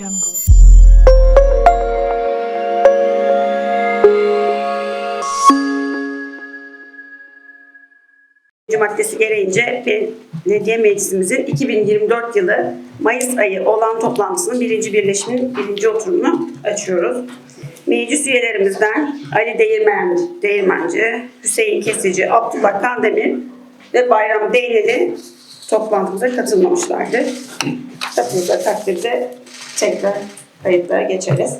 jungle. maddesi gereğince Belediye Meclisimizin 2024 yılı Mayıs ayı olan toplantısının birinci birleşimin birinci oturumunu açıyoruz. Meclis üyelerimizden Ali Değirmen, Değirmenci, Hüseyin Kesici, Abdullah Kandemir ve Bayram Değneli toplantımıza katılmamışlardır. Katıldığı takdirde tekrar kayıtlara geçeriz.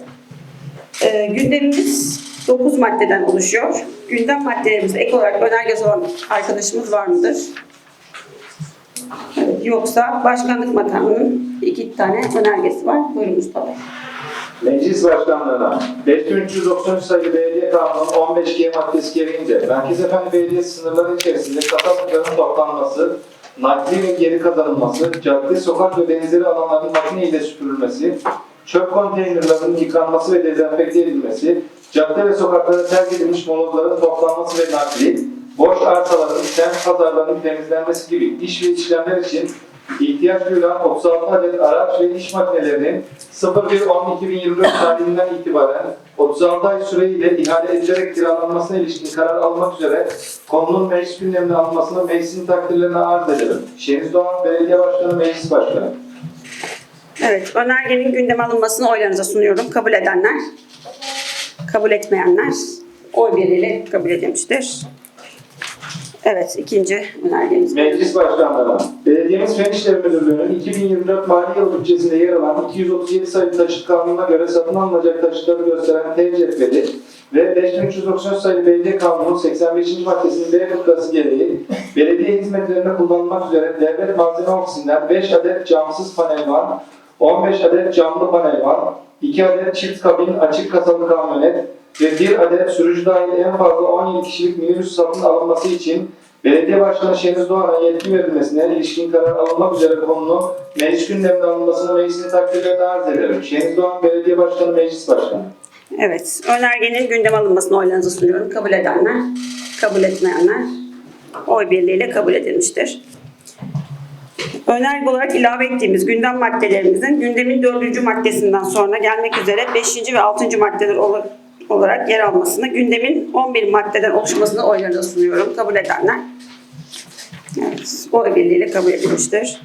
Ee, gündemimiz 9 maddeden oluşuyor. Gündem maddelerimize ek olarak önergesi olan arkadaşımız var mıdır? Evet, yoksa başkanlık makamının iki tane önergesi var. Buyurun Mustafa Bey. Meclis Başkanlığı'na 5393 sayılı Belediye Kanunu'nun 15 G maddesi gereğince Merkezefendi Belediyesi sınırları içerisinde kasaplıkların toplanması, nakli ve geri kazanılması, cadde, sokak ve benzeri alanların makine ile süpürülmesi, çöp konteynerlarının yıkanması ve dezenfekte edilmesi, cadde ve sokaklara terk edilmiş molozların toplanması ve nakli, boş arsaların, semt pazarlarının temizlenmesi gibi iş ve işlemler için ihtiyaç duyulan 36 adet araç ve iş makinelerinin 01.10.2024 tarihinden itibaren 36 ay süreyle ihale edilerek kiralanmasına ilişkin karar almak üzere konunun meclis gündemine alınmasını meclisin takdirlerine arz ederim. Şeniz Doğan Belediye Başkanı Meclis Başkanı. Evet, önergenin gündeme alınmasını oylarınıza sunuyorum. Kabul edenler, kabul etmeyenler oy birliğiyle kabul edilmiştir. Evet, ikinci önergemiz. Meclis Başkanlığı'na, Belediyemiz Fen İşleri Müdürlüğü'nün 2024 mali yılı bütçesinde yer alan 237 sayılı taşıt kanununa göre satın alınacak taşıtları gösteren T cetveli ve 5393 sayılı Belediye Kanunu'nun 85. maddesinin B fıkrası gereği belediye hizmetlerinde kullanılmak üzere devlet malzeme ofisinden 5 adet camsız panel van, 15 adet camlı panel van, 2 adet çift kabin açık kasalı kamyonet ve 1 adet sürücü dahil en fazla 17 kişilik minibüs satın alınması için Belediye Başkanı Şeniz Doğan'a yetki verilmesine ilişkin karar alınmak üzere konunun meclis gündemine alınmasını meclisin takdirlerine arz ederim. Şeniz Doğan Belediye Başkanı Meclis Başkanı. Evet, önergenin gündeme alınmasını oylarınıza sunuyorum. Kabul edenler, kabul etmeyenler oy birliğiyle kabul edilmiştir. Önerge olarak ilave ettiğimiz gündem maddelerimizin gündemin dördüncü maddesinden sonra gelmek üzere beşinci ve altıncı maddeler ol- olarak yer almasını, gündemin 11 maddeden oluşmasını oylarınıza sunuyorum. Kabul edenler. Evet, oy birliğiyle kabul edilmiştir.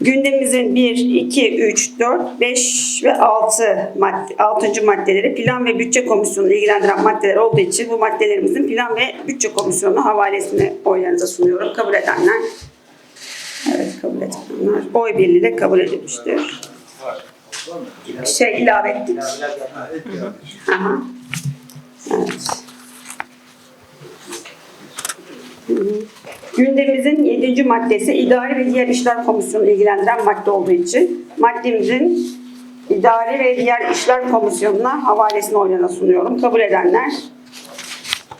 Gündemimizin 1, 2, 3, 4, 5 ve 6 madde, 6. maddeleri plan ve bütçe komisyonunu ilgilendiren maddeler olduğu için bu maddelerimizin plan ve bütçe komisyonu havalesini oylarınıza sunuyorum. Kabul edenler. Edenler. Oy birliğiyle kabul edilmiştir. Şey ilave ettik. Aha. Evet. Hı hı. Gündemimizin 7. maddesi İdari ve Diğer İşler Komisyonu ilgilendiren madde olduğu için maddemizin İdari ve Diğer İşler Komisyonu'na havalesini oylarına sunuyorum. Kabul edenler,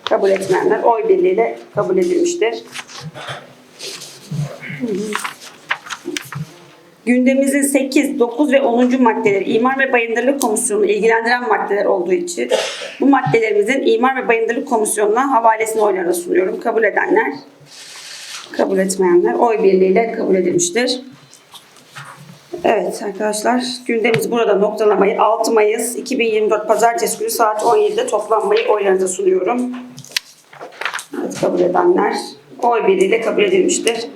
kabul etmeyenler oy birliğiyle kabul edilmiştir. Gündemimizin 8, 9 ve 10. maddeleri İmar ve Bayındırlık Komisyonu ilgilendiren maddeler olduğu için bu maddelerimizin İmar ve Bayındırlık Komisyonu'na havalesini oylarına sunuyorum. Kabul edenler, kabul etmeyenler oy birliğiyle kabul edilmiştir. Evet arkadaşlar gündemimizi burada noktalamayı 6 Mayıs 2024 Pazartesi günü saat 17'de toplanmayı oylarınıza sunuyorum. Evet kabul edenler oy birliğiyle kabul edilmiştir.